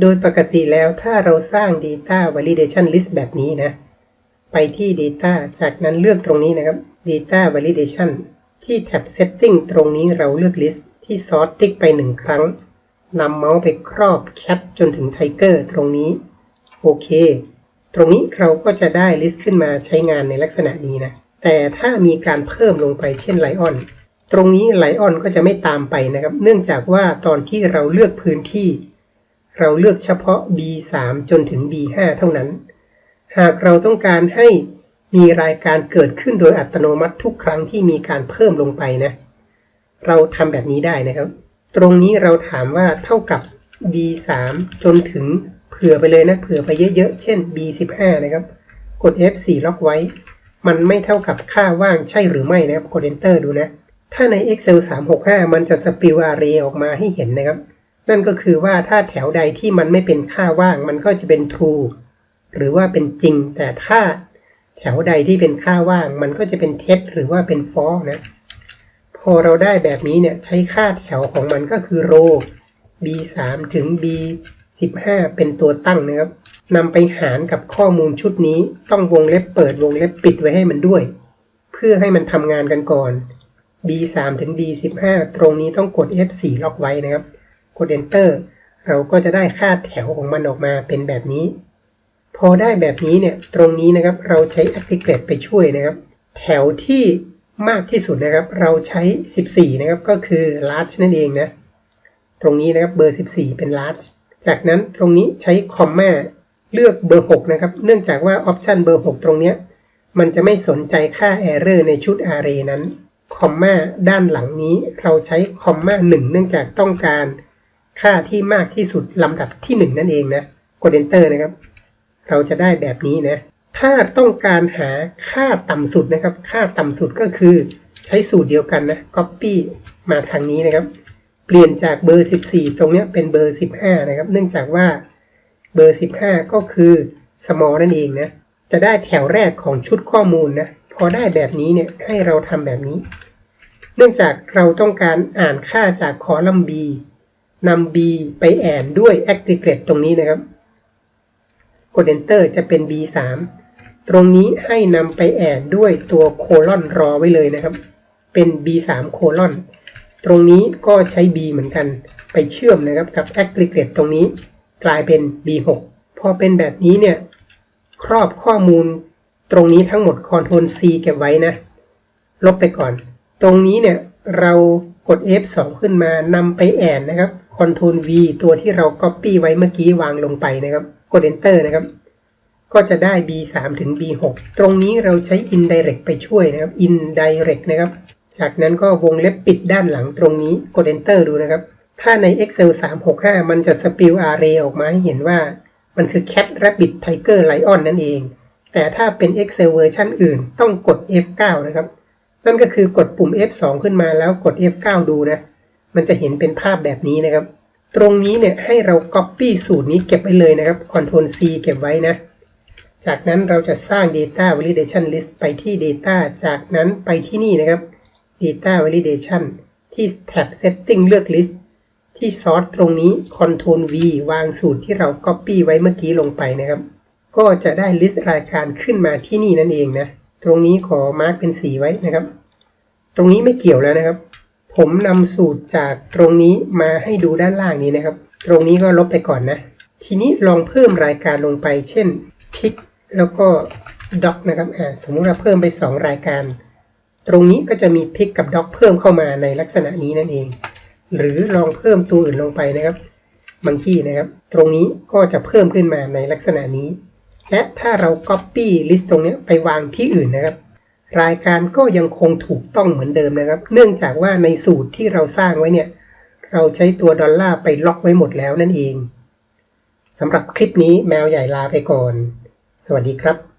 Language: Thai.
โดยปกติแล้วถ้าเราสร้าง Data Validation List แบบนี้นะ ไปที่ Data จากนั้นเลือกตรงนี้นะครับ Data Validation ที่แท็บ Setting ตรงนี้เราเลือก List ที่ซอสติ๊กไปหนึ่งครั้งนำเมาส์ไปครอบ Cat จนถึง Tiger ตรงนี้ โอเค ตรงนี้เราก็จะได้ List ขึ้นมาใช้งานในลักษณะนี้นะ แต่ถ้ามีการเพิ่มลงไปเช่น Lion ตรงนี้ Lion ก็จะไม่ตามไปนะครับ เนื่องจากว่าตอนที่เราเลือกพื้นที่ เราเลือกเฉพาะ B3 จนถึง B5 เท่านั้น หากเราต้องการให้มีรายการเกิดขึ้นโดยอัตโนมัติทุกครั้งที่มีการเพิ่มลงไปนะ เราทำแบบนี้ได้นะครับ ตรงนี้เราถามว่าเท่ากับ B3 จนถึงเผื่อไปเลยนะ เผื่อไปเยอะๆ เช่น B15 นะครับ กด F4 ล็อกไว้ มันไม่เท่ากับค่าว่างใช่หรือไม่นะครับ กด Enter ดูนะ ถ้าใน Excel 365 มันจะสปิลอาเรย์ออกมาให้เห็นนะครับ นั่นก็คือว่าถ้าแถวใดที่มันไม่เป็นค่าว่าง มันก็จะเป็น true หรือว่าเป็นจริง แต่ถ้าแถวใดที่เป็นค่าว่าง มันก็จะเป็นเท็จหรือว่าเป็น false นะ พอเราได้แบบนี้เนี่ยใช้ค่าแถวของมันก็คือ row b3 ถึง b15 เป็นตัวตั้งนะครับนำไปหารกับข้อมูลชุดนี้ต้องวงเล็บเปิดวงเล็บปิดไว้ให้มันด้วย เพื่อให้มันทำงานกันก่อน b3 ถึง b15 ตรงนี้ต้องกด f4 ล็อกไว้นะครับ กด enter เราก็จะได้ค่าแถวของมันออกมาเป็นแบบนี้ พอได้แบบนี้เนี่ยตรงนี้นะครับเราใช้ aggregate ไปช่วยนะครับ แถวที่มากที่สุดนะครับ เราใช้ 14 นะครับก็คือ large นั่นเองนะ ตรงนี้นะครับเบอร์ 14 เป็น large จากนั้นตรงนี้ใช้ comma เลือกเบอร์ 6 นะครับ เนื่องจากว่า option เบอร์ 6 ตรงเนี้ยมันจะไม่สนใจค่า error ในชุด array นั้น comma ด้านหลังนี้เราใช้ comma 1เนื่องจากต้องการ ค่าที่มากที่สุดลำดับที่ 1 นั่นเองนะกด enter นะครับ เราจะได้แบบนี้นะ ถ้าต้องการหาค่าต่ำสุดนะครับ ค่าต่ำสุดก็คือใช้สูตรเดียวกันนะ copy มาทางนี้นะครับ เปลี่ยนจากเบอร์ 14 ตรงนี้เป็นเบอร์ 15 นะครับ เนื่องจากว่าเบอร์ 15 ก็คือ small นั่นเองนะ จะได้แถวแรกของชุดข้อมูลนะ พอได้แบบนี้เนี่ยให้เราทำแบบนี้ เนื่องจากเราต้องการอ่านค่าจากคอลัมน์ B นำ B ไปแอนด้วย aggregate ตรงนี้นะครับ กด enter จะเป็น B3 ตรงนี้ให้นำไปแอนด้วยตัวโคลอนรอไว้เลยนะครับ เป็น B3 โคลอนตรงนี้ก็ใช้ B เหมือนกัน ไปเชื่อมนะครับกับ aggregate ตรงนี้ กลายเป็น B6 พอเป็นแบบนี้เนี่ย ครอบข้อมูลตรงนี้ทั้งหมด Ctrl C เก็บไว้นะ ลบไปก่อน ตรงนี้เนี่ยเรากด F2 ขึ้นมานำไปแอนนะครับ Ctrl V ตัวที่เรา Copy ไว้เมื่อกี้วางลงไปนะครับ กด Enter นะครับ ก็จะได้ B3 ถึง B6 ตรงนี้เราใช้ indirect ไปช่วยนะครับ indirect นะครับ จากนั้นก็วงเล็บปิดด้านหลังตรงนี้ กด Enter ดูนะครับ ถ้าใน Excel 365 มันจะ spill array ออกมาให้เห็นว่า มันคือ cat rabbit tiger lion นั่นเอง แต่ถ้าเป็น Excel เวอร์ชันอื่น ต้องกด F9 นะครับ นั่นก็คือกดปุ่ม F2 ขึ้นมาแล้วกด F9 ดูนะ มันจะเห็นเป็นภาพแบบนี้นะครับ ตรงนี้เนี่ยให้เรา Copy สูตรนี้เก็บไว้เลยนะครับ Ctrl C เก็บไว้นะ จากนั้นเราจะสร้าง Data Validation List ไปที่ Data จากนั้นไปที่นี่นะครับ Data Validation ที่แท็บ Setting เลือก List ที่ Source ตรงนี้ Ctrl V วางสูตรที่เรา Copy ไว้เมื่อกี้ลงไปนะครับ ก็จะได้ List รายการขึ้นมาที่นี่นั่นเองนะ ตรงนี้ขอมาร์กเป็นสีไว้นะครับ ตรงนี้ไม่เกี่ยวแล้วนะครับ ผมนำสูตรจากตรงนี้มาให้ดูด้านล่างนี้นะครับ ตรงนี้ก็ลบไปก่อนนะ ทีนี้ลองเพิ่มรายการลงไป เช่น pick แล้วก็ doc นะครับสมมติเราเพิ่มไป 2 รายการ ตรงนี้ก็จะมี pick กับ doc เพิ่มเข้ามาในลักษณะนี้นั่นเอง หรือลองเพิ่มตัวอื่นลงไปนะครับบางที่นะครับ ตรงนี้ก็จะเพิ่มขึ้นมาในลักษณะนี้ และถ้าเรา copy list ตรงนี้ไปวางที่อื่นนะครับ รายการก็ยังคงถูกต้องเหมือนเดิมนะครับ เนื่องจากว่าในสูตรที่เราสร้างไว้เนี่ย เราใช้ตัวดอลลาร์ไปล็อกไว้หมดแล้วนั่นเองสำหรับคลิปนี้แมวใหญ่ลาไปก่อน สวัสดีครับ